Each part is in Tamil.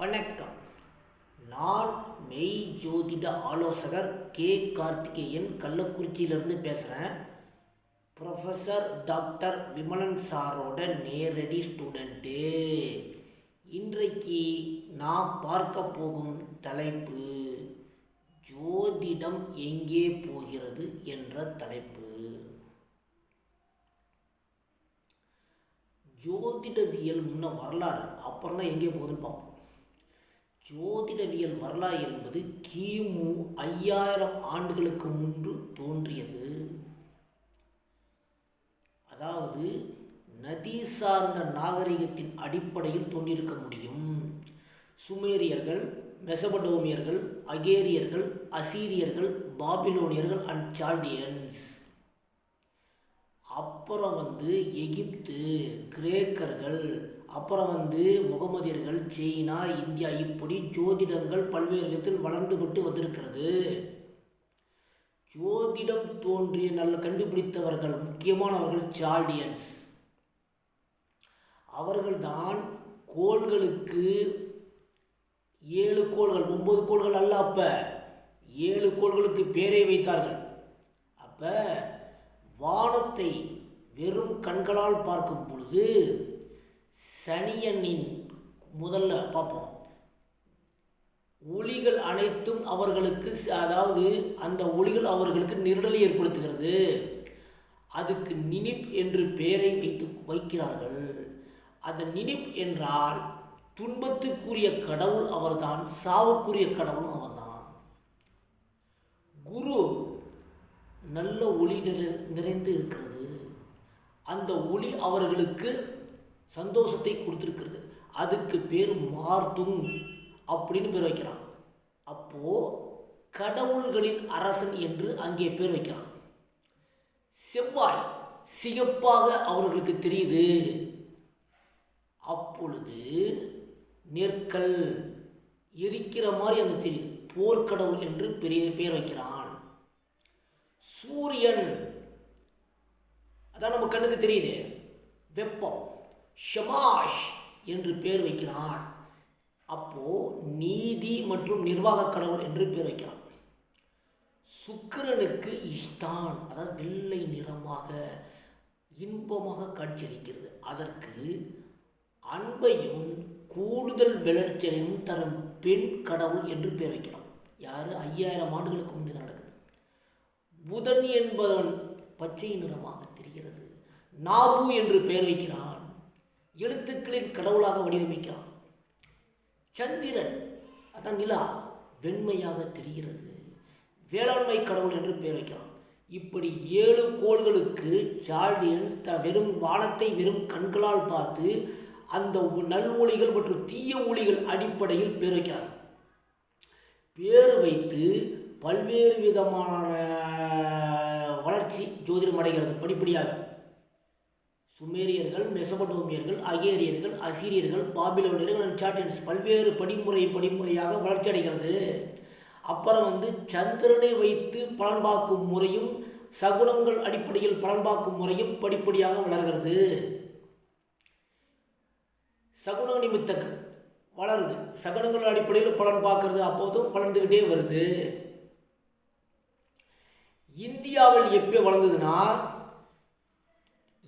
வணக்கம். நான் மெய் ஜோதிட ஆலோசகர் கே. கார்த்திகேயன் கள்ளக்குறிச்சியிலேருந்து பேசுகிறேன் ப்ரொஃபஸர் டாக்டர் விமலன் சாரோட நேரடி ஸ்டூடெண்ட்டு. இன்றைக்கு நான் பார்க்க போகும் தலைப்பு ஜோதிடம் எங்கே போகிறது? என்ற தலைப்பு. ஜோதிடவியல் முன்ன வரலாறு அப்புறம் தான் எங்கே போகுதுன்னு பார்ப்போம். ஜோதிடவியல் வரலாறு என்பது கிமு ஐயாயிரம் ஆண்டுகளுக்கு முன்பு தோன்றியது. அதாவது நதி சார்ந்த நாகரிகத்தின் அடிப்படையில் தோன்றியிருக்க முடியும். சுமேரியர்கள் மெசபடோமியர்கள் அகேரியர்கள் அசீரியர்கள் பாபிலோனியர்கள் அண்ட் சால்டியன்ஸ். அப்புறம் வந்து எகிப்து கிரேக்கர்கள் அப்புறம் வந்து முகமதியர்கள் சீனா இந்தியா இப்படி ஜோதிடங்கள் பல்வேறு விதத்தில் வளர்ந்துபட்டு வந்திருக்கிறது. ஜோதிடம் தோன்றிய நல்ல கண்டுபிடித்தவர்கள் முக்கியமானவர்கள் சார்டியன்ஸ். அவர்கள்தான் கோள்களுக்கு ஏழு கோள்கள் ஒன்பது கோள்கள் அல்ல அப்போ. ஏழு கோள்களுக்கு பேரை வைத்தார்கள். அப்போ வானத்தை வெறும் கண்களால் பார்க்கும் பொழுது சனியனின் முதல்ல பார்ப்போம். ஒளிகள் அனைத்தும் அவர்களுக்கு அதாவது அந்த ஒளிகள் அவர்களுக்கு நிரடலை ஏற்படுத்துகிறது. அதுக்கு நினிப் என்று பெயரை வைத்து வைக்கிறார்கள். அந்த நினிப் என்றால் துன்பத்துக்குரிய கடவுள் அவர்தான் சாவுக்குரிய கடவுளும் அவர்தான். குரு நல்ல ஒளி நிறை நிறைந்து இருக்கிறது. அந்த ஒளி அவர்களுக்கு சந்தோஷத்தை கொடுத்துருக்கிறது. அதுக்கு பேர் மார்துங் அப்படின்னு பேர் வைக்கிறான். அப்போது கடவுள்களின் அரசன் என்று அங்கே பேர் வைக்கிறான். செவ்வாய் சிகப்பாக அவர்களுக்கு தெரியுது. அப்பொழுது நெற்கல் எரிக்கிற மாதிரி அங்கே தெரியுது. போர்க்கடவுள் என்று பெரிய பேர் வைக்கிறான். சூரியன் அதான் நம்ம கண்ணுக்கு தெரியுது வெப்பம். ஷமாஷ் என்று பேர் வைக்கிறான். அப்போது நீதி மற்றும் நிர்வாக கடவுள் என்று பேர் வைக்கிறான். சுக்கிரனுக்கு இஷ்டான் அதாவது வெள்ளை நிறமாக இன்பமாக காட்சியளிக்கிறது. அதற்கு அன்பையும் கூடுதல் வளர்ச்சியையும் தரும் பெண் கடவுள் என்று பேர் வைக்கிறான். யார்? ஐயாயிரம் ஆண்டுகளுக்கு முன்னே நடக்குது. புதன் என்பவன் பச்சை நிறமாக தெரிகிறது. நாபு என்று பெயர் வைக்கிறான். எழுத்துக்களின் கடவுளாக வடிவமைக்கிறான். சந்திரன் அதான் நிலா வெண்மையாக தெரிகிறது. வேளாண்மை கடவுள் என்று பெயர் வைக்கிறான். இப்படி ஏழு கோள்களுக்கு சார்டியன்ஸ் த வெறும் வானத்தை வெறும் கண்களால் பார்த்து அந்த நல்மொழிகள் மற்றும் தீய ஒளிகள் அடிப்படையில் பேர் வைக்கிறான். பேர் வைத்து பல்வேறு விதமான வளர்ச்சி ஜோதிடம் அடைகிறது. படிப்படியாக சுமேரியர்கள் மெசபடோமியர்கள் அகேரியர்கள் அசீரியர்கள் பாபிலோனியர்கள் அண்ட் சாட்டியன்ஸ் பல்வேறு படிமுறை படிமுறையாக வளர்ச்சி அடைகிறது. அப்புறம் வந்து சந்திரனை வைத்து பலன்பாக்கும் முறையும் சகுனங்கள் அடிப்படையில் பலன்பாக்கும் முறையும் படிப்படியாக வளர்கிறது. சகுன நிமித்தங்கள் வளருது. சகுனங்கள் அடிப்படையில் பலன் பார்க்கறது. அப்போதும் வளர்ந்துக்கிட்டே வருது. இந்தியாவில் எப்போ வளர்ந்ததுன்னா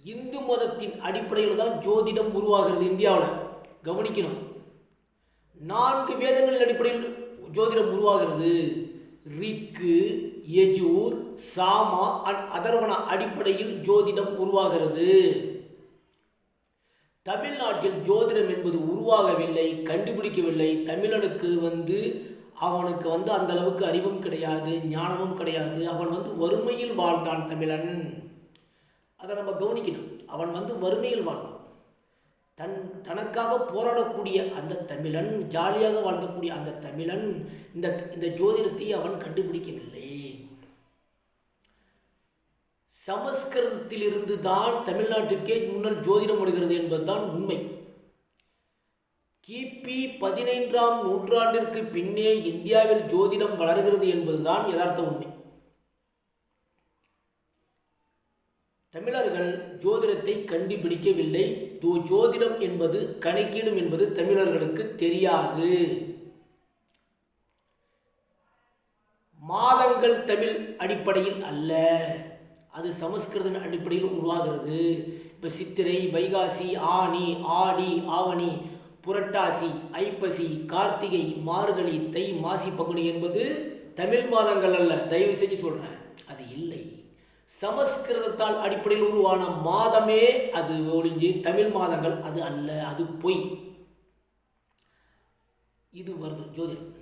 இந்து மதத்தின் அடிப்படையில் தான் ஜோதிடம் உருவாகிறது இந்தியாவில். கவனிக்கணும். நான்கு வேதங்களின் அடிப்படையில் ஜோதிடம் உருவாகிறது. ரிக்கு யஜூர் சாமா அண்ட் அதர்வன அடிப்படையில் ஜோதிடம் உருவாகிறது. தமிழ்நாட்டில் ஜோதிடம் என்பது உருவாகவில்லை கண்டுபிடிக்கவில்லை. தமிழனுக்கு வந்து அவனுக்கு வந்து அந்த அளவுக்கு அறிவும் கிடையாது ஞானமும் கிடையாது. அவன் வந்து வறுமையில் வாழ்ந்தான் தமிழன். அதை நம்ம கவனிக்கணும். அவன் வந்து வறுமையில் வாழ்ந்தான். தன் தனக்காக போராடக்கூடிய அந்த தமிழன் ஜாலியாக வாழ்ந்தக்கூடிய அந்த தமிழன் இந்த இந்த ஜோதிடத்தை அவன் கண்டுபிடிக்கவில்லை. சமஸ்கிருதத்திலிருந்து தான் தமிழ்நாட்டிற்கே முன்னல் ஜோதிடம் வருகிறது என்பதுதான் உண்மை. கிபி பதினைந்தாம் நூற்றாண்டிற்கு பின்னே இந்தியாவில் ஜோதிடம் வளர்கிறது என்பதுதான் யதார்த்த உண்மை. தமிழர்கள் ஜோதிடத்தை கண்டுபிடிக்கவில்லை. ஜோதிடம் என்பது கணக்கீடும் என்பது தமிழர்களுக்கு தெரியாது. மாதங்கள் தமிழ் அடிப்படையில் அல்ல. அது சமஸ்கிருத அடிப்படையில் உருவாகிறது. இப்போ சித்திரை வைகாசி ஆனி ஆடி ஆவணி புரட்டாசி ஐப்பசி கார்த்திகை மார்கழி தை மாசி பங்குனி என்பது தமிழ் மாதங்கள் அல்ல. தயவு செஞ்சு சொல்கிறேன் அது இல்லை. சமஸ்கிருதத்தால் அடிப்படையில் உருவான மாதமே அது ஒழிஞ்சு தமிழ் மாதங்கள் அது அல்ல அது பொய். இது வருது ஜோதிடம்.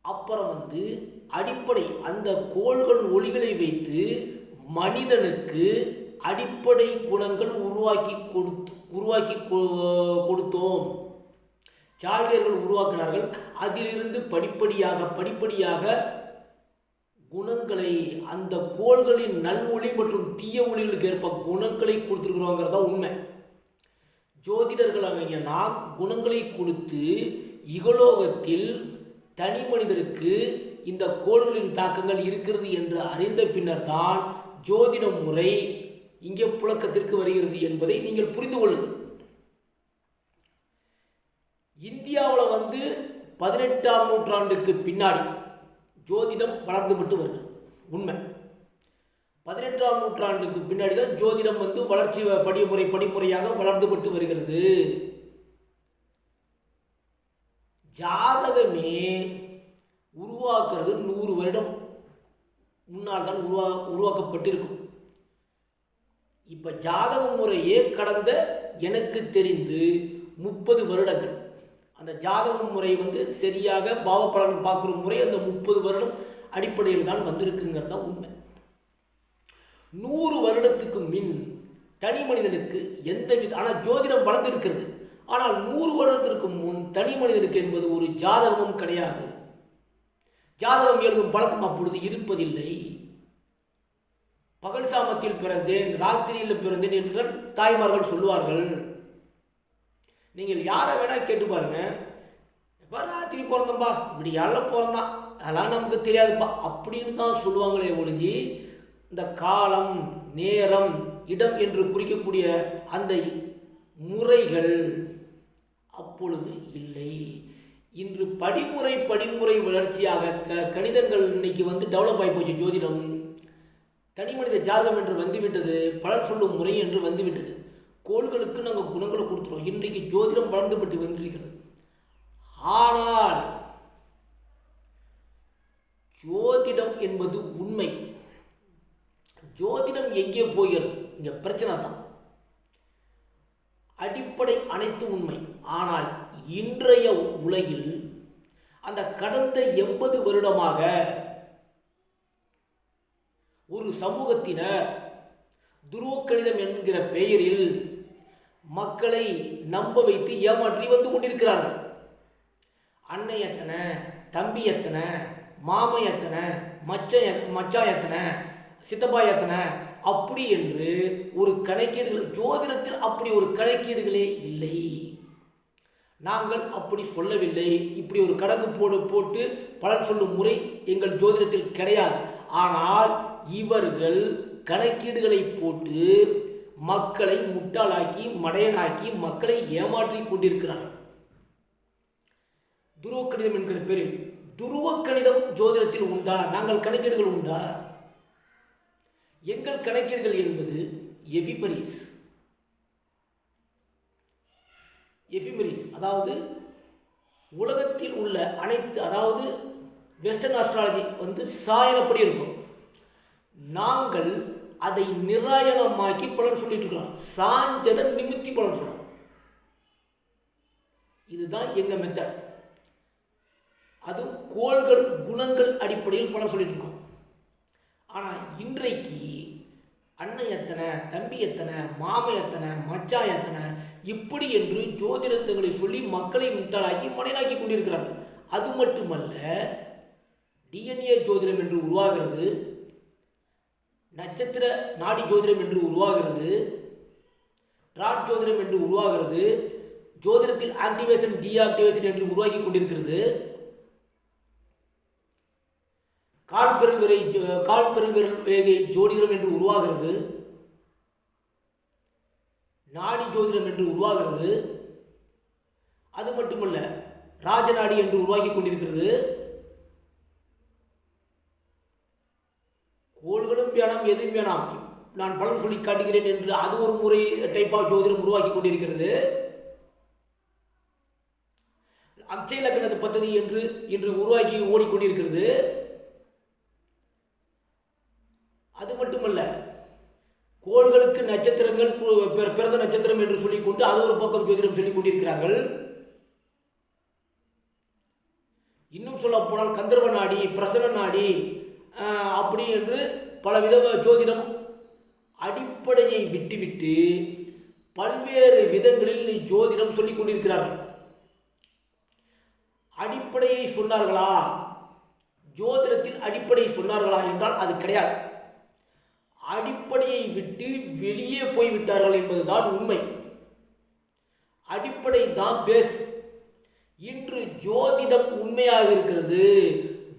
அப்புறம் வந்து அடிப்படை அந்த கோள்கள் ஒளிகளை வைத்து மனிதனுக்கு அடிப்படை குணங்கள் உருவாக்கி கொடுத்து உருவாக்கி கொ- கொடுத்தோம். சார்லியர்கள் உருவாக்கினார்கள். அதிலிருந்து படிப்படியாக படிப்படியாக குணங்களை அந்த கோள்களின் நல்வொளி மற்றும் தீய ஒளிகளுக்கு ஏற்ப குணங்களை கொடுத்துருக்குறோங்கிறதா உண்மை. ஜோதிடர்களாகிய நாம் குணங்களை கொடுத்து இகலோகத்தில் தனி மனிதருக்கு இந்த கோள்களின் தாக்கங்கள் இருக்கிறது என்று அறிந்த பின்னர் தான் ஜோதிட முறை இங்கே புழக்கத்திற்கு வருகிறது என்பதை நீங்கள் புரிந்து கொள்ளுங்கள். இந்தியாவில் வந்து பதினெட்டாம் நூற்றாண்டுக்கு பின்னாடி ஜோதிடம் வளர்ந்துவிட்டு வருகிறது. உண்மை. பதினெட்டாம் நூற்றாண்டுக்கு பின்னாடி தான் ஜோதிடம் வந்து வளர்ச்சி படிமுறை படிமுறையாக வளர்ந்துபட்டு வருகிறது. ஜாதகமே உருவாக்குறது நூறு வருடம் முன்னால் தான் உருவா உருவாக்கப்பட்டிருக்கும். இப்போ ஜாதக முறையே கடந்த எனக்கு தெரிந்து முப்பது வருடங்கள். அந்த ஜாதக முறை வந்து சரியாக பாவப்படன் பார்க்குற முறை அந்த முப்பது வருடம் அடிப்படையில் தான் வந்திருக்குங்கிறது தான் உண்மை. நூறு வருடத்துக்கு மின் தனி மனிதனுக்கு எந்த வித ஆனால் ஜோதிடம் வளர்ந்திருக்கிறது. ஆனால் நூறு வருடத்திற்கு முன் தனி மனிதனுக்கு என்பது ஒரு ஜாதகமும் கிடையாது. ஜாதகம் எழுதும் பழக்கம் அப்பொழுது இருப்பதில்லை. பகல் சாமத்தில் பிறந்தேன் ராத்திரியில் பிறந்தேன் என்று தாய்மார்கள் சொல்லுவார்கள். நீங்கள் யாரை வேணா கேட்டு பாருங்கள் எப்போ ராத்திரி பிறந்தம்பா? இப்படி யாரில் பிறந்தான் அதெல்லாம் நமக்கு தெரியாதுப்பா. அப்படின்னு தான் சொல்லுவாங்களே ஒழிஞ்சி இந்த காலம் நேரம் இடம் என்று குறிக்கக்கூடிய அந்த முறைகள் அப்பொழுது இல்லை. இன்று படிமுறை படிமுறை வளர்ச்சியாக க கணிதங்கள் இன்னைக்கு வந்து டெவலப் ஆகி போச்சு. ஜோதிடம் தனி மனித ஜாதகம் என்று வந்துவிட்டது பலர் சொல்லும் முறை என்று வந்துவிட்டது கோள்களுக்கு நாங்கள் குணங்களை கொடுத்துருவோம். இன்றைக்கு ஜோதிடம் வளர்ந்துபட்டு வந்திருக்கிறது. ஆனால் ஜோதிடம் என்பது உண்மை. ஜோதிடம் எங்கே போகிறது? இங்க பிரச்சனை தான். அடிப்படை அனைத்து உண்மை. ஆனால் இன்றைய உலகில் அந்த கடந்த எண்பது வருடமாக ஒரு சமூகத்தினர் துருவக்கணிதம் என்கிற பெயரில் மக்களை நம்ப வைத்து ஏமாற்றி வந்து கொண்டிருக்கிறார்கள். அன்னை எத்தனை தம்பி எத்தனை மாமை எத்தனை மச்ச மச்சா எத்தனை சித்தப்பா எத்தனை அப்படி என்று ஒரு கணக்கீடுகள் ஜோதிடத்தில் அப்படி ஒரு கணக்கீடுகளே இல்லை. நாங்கள் அப்படி சொல்லவில்லை. இப்படி ஒரு கணக்கு போடு போட்டு பலன் சொல்லும் முறை எங்கள் ஜோதிடத்தில் கிடையாது. ஆனால் இவர்கள் கணக்கீடுகளை போட்டு மக்களை முட்டாளாக்கி மடையனாக்கி மக்களை ஏமாற்றி கொண்டிருக்கிறார் துருவ கணிதம் என்கிற பேரில் துருவ கணிதம் ஜோதிடத்தில் உண்டா? நாங்கள் கணக்கீடுகள் உண்டா? எங்கள் கணக்கீடுகள் என்பது எபிபரிஸ் எஃபிமரிஸ் அதாவது உலகத்தில் உள்ள அனைத்து அதாவது வெஸ்டர்ன் ஆஸ்ட்ராலஜி வந்து சாயனப்படி இருக்கும். நாங்கள் அதை நிராயணமாக்கி பலன் சொல்லிட்டு இருக்கிறான் சாஞ்சதை நிமித்தி பலன் சொல்றோம் இதுதான் எங்க மெத்தட் அது கோள்கள் குணங்கள் அடிப்படையில் பலன் சொல்லிட்டு இருக்கோம் ஆனால் இன்றைக்கு அண்ணன் எத்தனை தம்பி எத்தனை மாமன் எத்தனை மச்சான் எத்தனை இப்படி என்று ஜோதிடத்துகளை சொல்லி மக்களை முத்தலாக்கி மனையாக்கி கொண்டிருக்கிறார்கள். அது மட்டுமல்ல டிஎன்ஏ ஜோதிடம் என்று உருவாகிறது. நட்சத்திர நாடி ஜோதிடம் என்று உருவாகிறது. ராட் ஜோதிடம் என்று உருவாகிறது. ஜோதிடத்தில் ஆக்டிவேஷன் டீஆக்டிவேஷன் என்று உருவாக்கி கொண்டிருக்கிறது. கால் பெருள் விரை ஜோ- கால் பெருள் விரல் வேகை ஜோதிடம் என்று உருவாகிறது. நாடி ஜோதிடம் என்று உருவாகிறது. அது மட்டுமல்ல ராஜநாடி என்று உருவாக்கி கொண்டிருக்கிறது. கோள்களும் வேணாம் எதுவும் வேணாம் நான் பலன் சொல்லி காட்டுகிறேன் என்று அது ஒரு முறை டைப் ஆஃப் ஜோதிடம் உருவாக்கி கொண்டிருக்கிறது. அக்ஷய லக்னத்து பத்ததி என்று இன்று உருவாக்கி ஓடிக்கொண்டிருக்கிறது அது மட்டுமல்ல கோள்களுக்கு நட்சத்திரங்கள் பிற- பிறந்த நட்சத்திரம் என்று சொல்லிக்கொண்டு அது ஒரு பக்கம் ஜோதிடம் சொல்லிக் கொண்டிருக்கிறார்கள். இன்னும் சொல்ல போனால் கந்தர்வ நாடி பிரசன நாடி அப்படி என்று பல வித ஜோதிடம் அடிப்படையை விட்டுவிட்டு பல்வேறு விதங்களில் ஜோதிடம் சொல்லிக் கொண்டிருக்கிறார்கள். அடிப்படையை சொன்னார்களா? ஜோதிடத்தில் அடிப்படை சொன்னார்களா என்றால் அது கிடையாது. அடிப்படையை விட்டு வெளியே போய்விட்டார்கள் என்பதுதான் உண்மை. அடிப்படை தான் பேஸ். இன்று ஜோதிடம் உண்மையாக இருக்கிறது.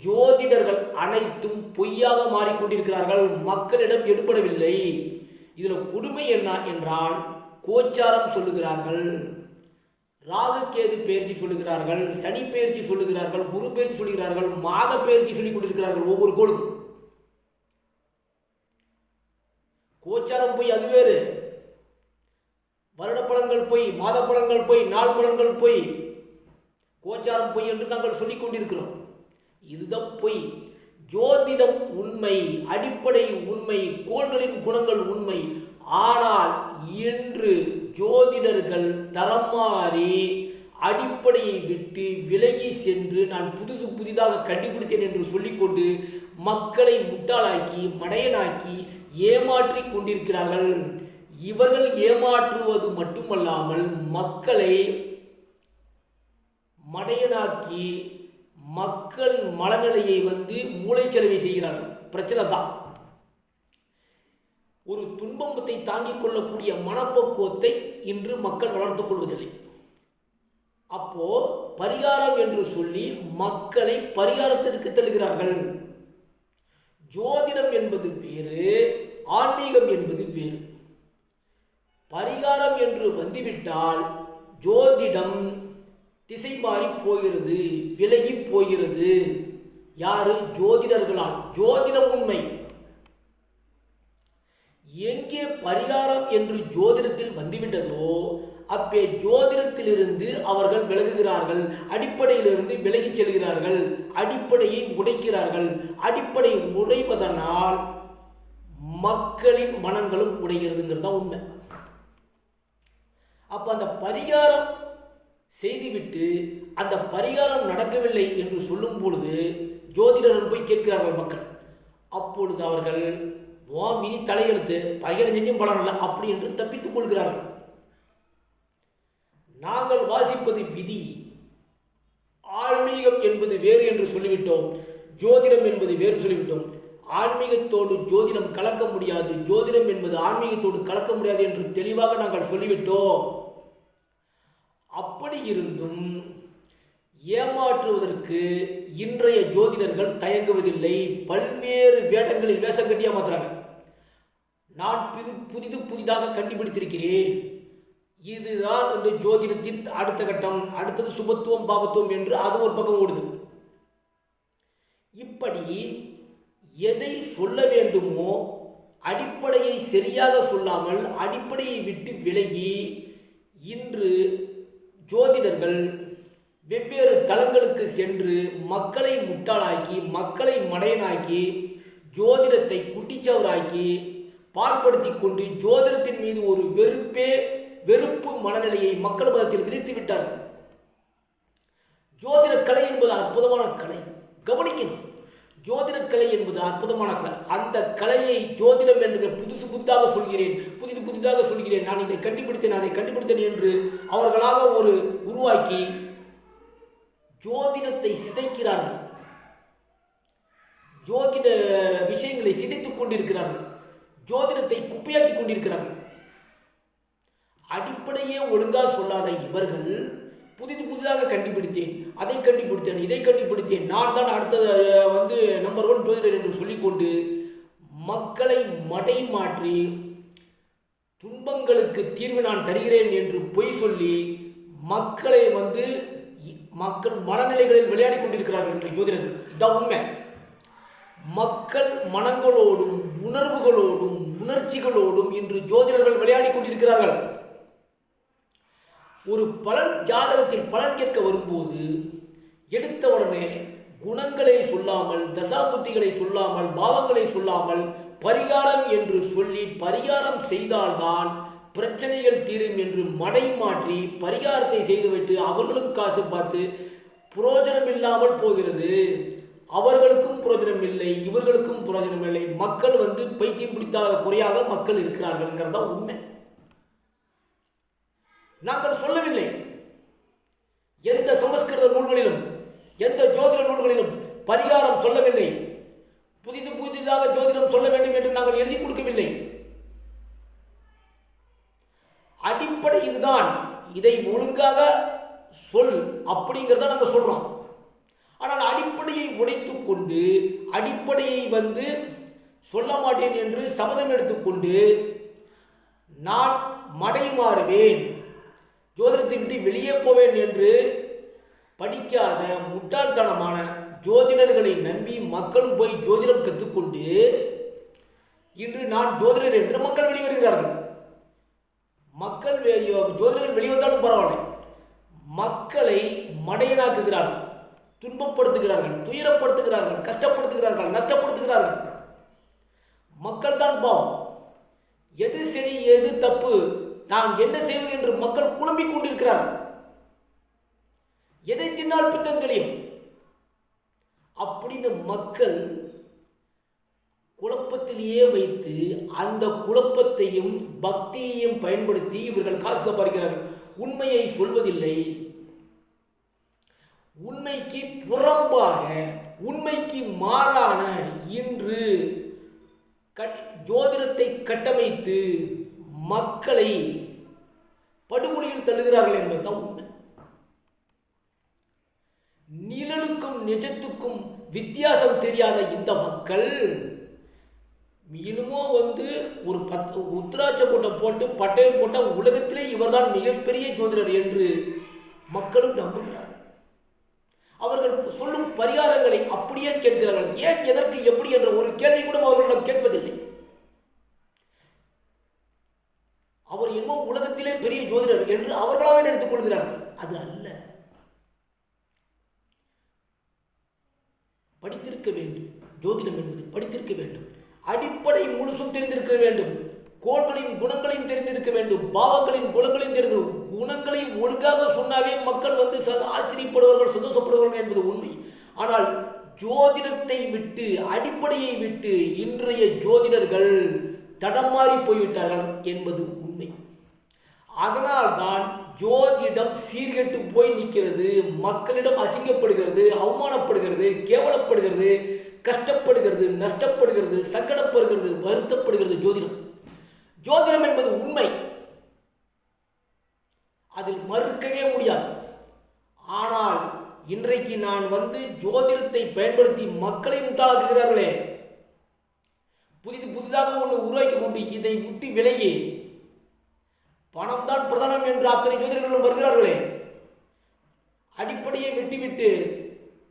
ஜோதிடர்கள் அனைத்தும் பொய்யாக மாறிக்கொண்டிருக்கிறார்கள். மக்களிடம் எடுபடவில்லை. இதில் கொடுமை என்ன என்றால் கோச்சாரம் சொல்லுகிறார்கள். ராகு கேது பெயர்ச்சி சொல்லுகிறார்கள் சனி பயிற்சி சொல்லுகிறார்கள் குரு பெயர்ச்சி சொல்லுகிறார்கள் மாத பெயர்ச்சி சொல்லிக் கொண்டிருக்கிறார்கள் ஒவ்வொரு கோளுக்கும். கோச்சாரம் போய் அது வேறு. வருட பழங்கள் போய் மாத பழங்கள் போய் நாள் பழங்கள் போய் கோச்சாரம் பொய் என்று நாங்கள் சொல்லிக் கொண்டிருக்கிறோம். இதுதான் பொய். ஜோதிடம் உண்மை அடிப்படை உண்மை கோள்களின் குணங்கள் உண்மை. ஆனால் இன்று ஜோதிடர்கள் தரம் மாறி அடிப்படையை விட்டு விலகி சென்று நான் புதுசு புதிதாக கண்டுபிடித்தேன் என்று சொல்லிக்கொண்டு மக்களை முட்டாளாக்கி மடையனாக்கி ஏமாற்றி கொண்டிருக்கிறார்கள். இவர்கள் ஏமாற்றுவது மட்டுமல்லாமல் மக்களை மடையனாக்கி மக்கள் மனநிலையை வந்து மூளைச்சலவை செய்கிறார்கள். பிரச்சனை தான். ஒரு துன்பத்தை தாங்கிக் கொள்ளக்கூடிய மனப்பக்குவத்தை இன்று மக்கள் வளர்த்துக் கொள்வதில்லை. அப்போ பரிகாரம் என்று சொல்லி மக்களை பரிகாரத்திற்கு தள்ளுகிறார்கள். ஜோதிடம் என்பது வேறு ஆன்மீகம் என்பது வேறு. பரிகாரம் என்று வந்துவிட்டால் ஜோதிடம் திசை மாறி போகிறது விலகி போகிறது. யாரு? ஜோதிடர்களால். ஜோதிடம் உண்மை. எங்கே பரிகாரம் என்று ஜோதிடத்தில் வந்துவிட்டதோ அப்பே ஜோதிடத்திலிருந்து அவர்கள் விலகுகிறார்கள். அடிப்படையிலிருந்து விலகிச் செல்கிறார்கள். அடிப்படையை உடைக்கிறார்கள். அடிப்படை உடைவதனால் மக்களின் மனங்களும் உடைகிறதுங்கிறது தான் உண்மை. அப்போ அந்த பரிகாரம் செய்துவிட்டு அந்த பரிகாரம் நடக்கவில்லை என்று சொல்லும் பொழுது ஜோதிடரும் போய் கேட்கிறார்கள் மக்கள். அப்பொழுது அவர்கள் வாமி தலையெழுத்து பகிரம் செஞ்சும் பலன் இல்லை அப்படி என்று தப்பித்துக் கொள்கிறார்கள். நாங்கள் வாசிப்பது விதி ஆன்மீகம் என்பது வேறு என்று சொல்லிவிட்டோம் ஜோதிடம் என்பது வேறு சொல்லிவிட்டோம். ஆன்மீகத்தோடு ஜோதிடம் கலக்க முடியாது ஜோதிடம் என்பது ஆன்மீகத்தோடு கலக்க முடியாது என்று தெளிவாக நாங்கள் சொல்லிவிட்டோம். அப்படி இருந்தும் ஏமாற்றுவதற்கு இன்றைய ஜோதிடர்கள் தயங்குவதில்லை. பல்வேறு வேடங்களில் வேஷம் கட்டி ஏமாத்துறாங்க நான் புது புதிது புதிதாக கண்டுபிடித்திருக்கிறேன். இதுதான் இந்த ஜோதிடத்தின் அடுத்த கட்டம். அடுத்தது சுபத்துவம் பாபத்துவம் என்று அது ஒரு பக்கம் ஓடுது. இப்படி எதை சொல்ல வேண்டுமோ அடிப்படையை சரியாக சொல்லாமல் அடிப்படையை விட்டு விலகி இன்று ஜோதிடர்கள் வெவ்வேறு தளங்களுக்கு சென்று மக்களை முட்டாளாக்கி மக்களை மடையனாக்கி ஜோதிடத்தை குட்டிச்சவராக்கி பாழ்படுத்தி கொண்டு ஜோதிடத்தின் மீது ஒரு வெறுப்பே வெறுப்பு மனநிலையை மக்கள் மதத்தில் விதித்து விட்டார்கள். ஜோதிட கலை என்பது அற்புதமான கலை. கவனிக்கணும். ஜோதிட கலை என்பது அற்புதமான கலை. அந்த கலையை ஜோதிடம் என்று புதுசு புதிதாக சொல்கிறேன் புதிது புதிதாக சொல்கிறேன். நான் இதை கண்டுபிடித்தேன் அதை கண்டுபிடித்தேன் என்று அவர்களாக ஒரு உருவாக்கி ஜோதிடத்தை சிதைக்கிறார்கள். ஜோதிட விஷயங்களை சிதைத்துக் கொண்டிருக்கிறார்கள். ஜோதிடத்தை குப்பையாக்கி கொண்டிருக்கிறார்கள். அடிப்படையே ஒழுங்காக சொல்லாத இவர்கள் புதிது புதிதாக கண்டுபிடித்தேன். அதை கண்டுபிடித்தேன் இதை கண்டுபிடித்தேன். நான் தான் அடுத்தது வந்து நம்பர் ஒன் ஜோதிடர் என்று சொல்லிக்கொண்டு மக்களை மடை மாற்றி துன்பங்களுக்கு தீர்வு நான் தருகிறேன் என்று பொய் சொல்லி மக்களை வந்து மக்கள் மனநிலைகளில் விளையாடி கொண்டிருக்கிறார்கள் என்று ஜோதிடர்கள். இதான் உண்மை. மக்கள் மனங்களோடும் உணர்வுகளோடும் உணர்ச்சிகளோடும் இன்று ஜோதிடர்கள் விளையாடி கொண்டிருக்கிறார்கள். ஒரு பலன் ஜாதகத்தில் பலன் கேட்க வரும்போது எடுத்த உடனே குணங்களை சொல்லாமல் தசாபுத்திகளை சொல்லாமல் பாவங்களை சொல்லாமல் பரிகாரம் என்று சொல்லி பரிகாரம் செய்தால்தான் பிரச்சனைகள் தீரும் என்று மடை மாற்றி பரிகாரத்தை செய்துவிட்டு அவர்களும் காசு பார்த்து புரோஜனம் இல்லாமல் போகிறது. அவர்களுக்கும் புரோஜனம் இல்லை இவர்களுக்கும் புரோஜனம் இல்லை. மக்கள் வந்து பைத்தியம் பிடித்தாத குறையாக மக்கள் இருக்கிறார்கள்ங்கிறதா உண்மை. நாங்கள் சொல்லவில்லை. எந்த சமஸ்கிருத நூல்களிலும் எந்த ஜோதிட நூல்களிலும் பரிகாரம் சொல்லவில்லை. புதிது புதிதாக ஜோதிடம் சொல்ல வேண்டும் என்று நாங்கள் எழுதி கொடுக்கவில்லை. அடிப்படை இதுதான். இதை ஒழுங்காக சொல் அப்படிங்கிறத நாங்கள் சொல்றோம். ஆனால் அடிப்படையை உடைத்துக் கொண்டு அடிப்படையை வந்து சொல்ல மாட்டேன் என்று சபதம் எடுத்துக்கொண்டு நான் மடை மாறுவேன் ஜோதிடத்தை விட்டு வெளியே போவேன் என்று படிக்காத முட்டாள்தனமான ஜோதிடர்களை நம்பி மக்களும் போய் ஜோதிடம் கற்றுக்கொண்டு இன்று நான் ஜோதிடர் என்று மக்கள் வெளிவருகிறார்கள். மக்கள் ஜோதிடர்கள் வெளிவந்தாலும் பரவாயில்லை. மக்களை மடையனாக்குகிறார்கள். துன்பப்படுத்துகிறார்கள் துயரப்படுத்துகிறார்கள் கஷ்டப்படுத்துகிறார்கள் நஷ்டப்படுத்துகிறார்கள். மக்கள் தான் பாவம். எது சரி எது தப்பு? நான் என்ன செய்வது என்று மக்கள் குழம்பிக் கொண்டிருக்கிறார்கள். எதை தின்னால் பித்தம் தெரியும் அப்படின்னு மக்கள் குழப்பத்திலேயே வைத்து அந்த குழப்பத்தையும் பக்தியையும் பயன்படுத்தி இவர்கள் காசு சம்பாதிக்கிறார்கள் உண்மையை சொல்வதில்லை. உண்மைக்கு புறம்பாக உண்மைக்கு மாறான இன்று கட்- ஜோதிடத்தை கட்டமைத்து மக்களை படுகொலையில் தள்ளுகிறார்கள் என்பதுதான் உண்மை. நிழலுக்கும் நிஜத்துக்கும் வித்தியாசம் தெரியாத இந்த மக்கள் இனிமோ வந்து ஒரு பத்து உத்ராட்ச கூட்டம் போட்டு பட்டயம் போட்ட உலகத்திலே இவர்தான் மிகப்பெரிய ஜோதிடர் என்று மக்களும் நம்புகிறார் அவர்கள் சொல்லும் பரிகாரங்களை அப்படியே கேட்கிறார்கள். ஏன் எதற்கு எப்படி என்ற ஒரு கேள்வி கூட அவர்களிடம் கேட்பதில்லை அவர் என்னமோ உலகத்திலே பெரிய ஜோதிடர் என்று அவர்களாக எடுத்துக் கொள்கிறார்கள். அது அல்ல. படித்திருக்க வேண்டும். ஜோதிடம் என்பது படித்திருக்க வேண்டும். அடிப்படை முழுசும் தெரிந்திருக்க வேண்டும். கோள்களின் குணங்களையும் தெரிந்திருக்க வேண்டும். பாவங்களின் குணங்களையும் தெரிந்து குணங்களை ஒழுங்காக சொன்னாவே மக்கள் வந்து ஆச்சரியப்படுவார்கள் சந்தோஷப்படுவார்கள் என்பது உண்மை. ஆனால் ஜோதிடத்தை விட்டு அடிப்படையை விட்டு இன்றைய ஜோதிடர்கள் தடமாறி போய்விட்டார்கள் என்பது உண்மை. அதனால்தான் ஜோதிடம் சீர்கெட்டு போய் நிற்கிறது மக்களிடம் அசிங்கப்படுகிறது அவமானப்படுகிறது கேவலப்படுகிறது கஷ்டப்படுகிறது நஷ்டப்படுகிறது சங்கடப்படுகிறது வருத்தப்படுகிறது ஜோதிடம். ஜோதிடம் என்பது உண்மை. அதில் மறுக்கவே முடியாது. ஆனால் இன்றைக்கு நான் வந்து ஜோதிடத்தை பயன்படுத்தி மக்களை முட்டாளாக்குகிறார்களே. புதிது புதிதாக ஒன்று உருவாக்கி கொண்டு இதை விட்டு விலகி பணம் தான் பிரதானம் என்று அத்தனை ஜோதிடர்களும் வருகிறார்களே. அடிப்படையை விட்டுவிட்டு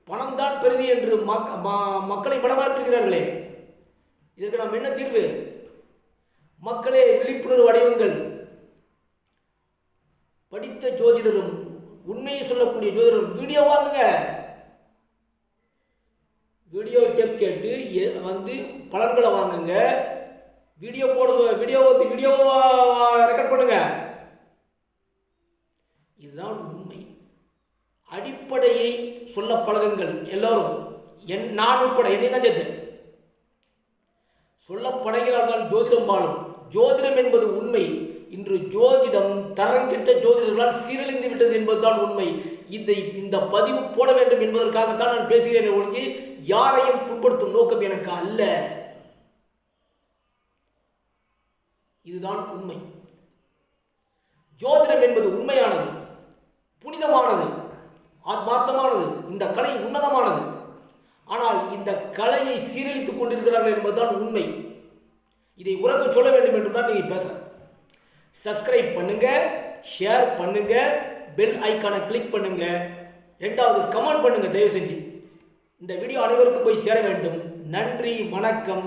பணம் தான் பெரிது என்று மக் மக்களை மனமாற்றுகிறார்களே. இதற்கு நாம் என்ன தீர்வு? மக்களே விழிப்புணர்வு அடைவுங்கள் படித்த ஜோதிடரும் உண்மையை சொல்லக்கூடிய ஜோதிடரும் வீடியோ வாங்குங்க. வீடியோ டேப் கேட்டு எ- வந்து பலன்களை வாங்குங்க. வீடியோ போடுங்க வீடியோ வந்து வீடியோ ரெக்கார்ட் பண்ணுங்க. இதுதான் உண்மை. அடிப்படையை சொல்ல பழகுங்கள் எல்லோரும். என் நான் உட்பட என்னை தான் சேர்த்து சொல்ல பழகிறால்தான் ஜோதிடம் வாழும். ஜோதிடம் என்பது உண்மை. இன்று ஜோதிடம் தரங்கிட்ட ஜோதிடர்களால் சீரழிந்து விட்டது என்பதுதான் உண்மை. இதை இந்த பதிவு போட வேண்டும் என்பதற்காகத்தான் நான் பேசுகிறேன் ஒழிஞ்சு யாரையும் புண்படுத்தும் நோக்கம் எனக்கு அல்ல. இதுதான் உண்மை. ஜோதிடம் என்பது உண்மையானது புனிதமானது ஆத்மார்த்தமானது இந்த கலை உன்னதமானது. ஆனால் இந்த கலையை சீரழித்துக் கொண்டிருக்கிறார்கள் என்பதுதான் உண்மை. இதை உறக்க சொல்ல வேண்டும் என்று தான் நீங்கள் பேச சப்ஸ்கிரைப் பண்ணுங்க ஷேர் பண்ணுங்க பெல் ஐக்கானை கிளிக் பண்ணுங்க. ரெண்டாவது கமெண்ட் பண்ணுங்க தயவு செஞ்சு. இந்த வீடியோ அனைவருக்கும் போய் சேர வேண்டும். நன்றி வணக்கம்.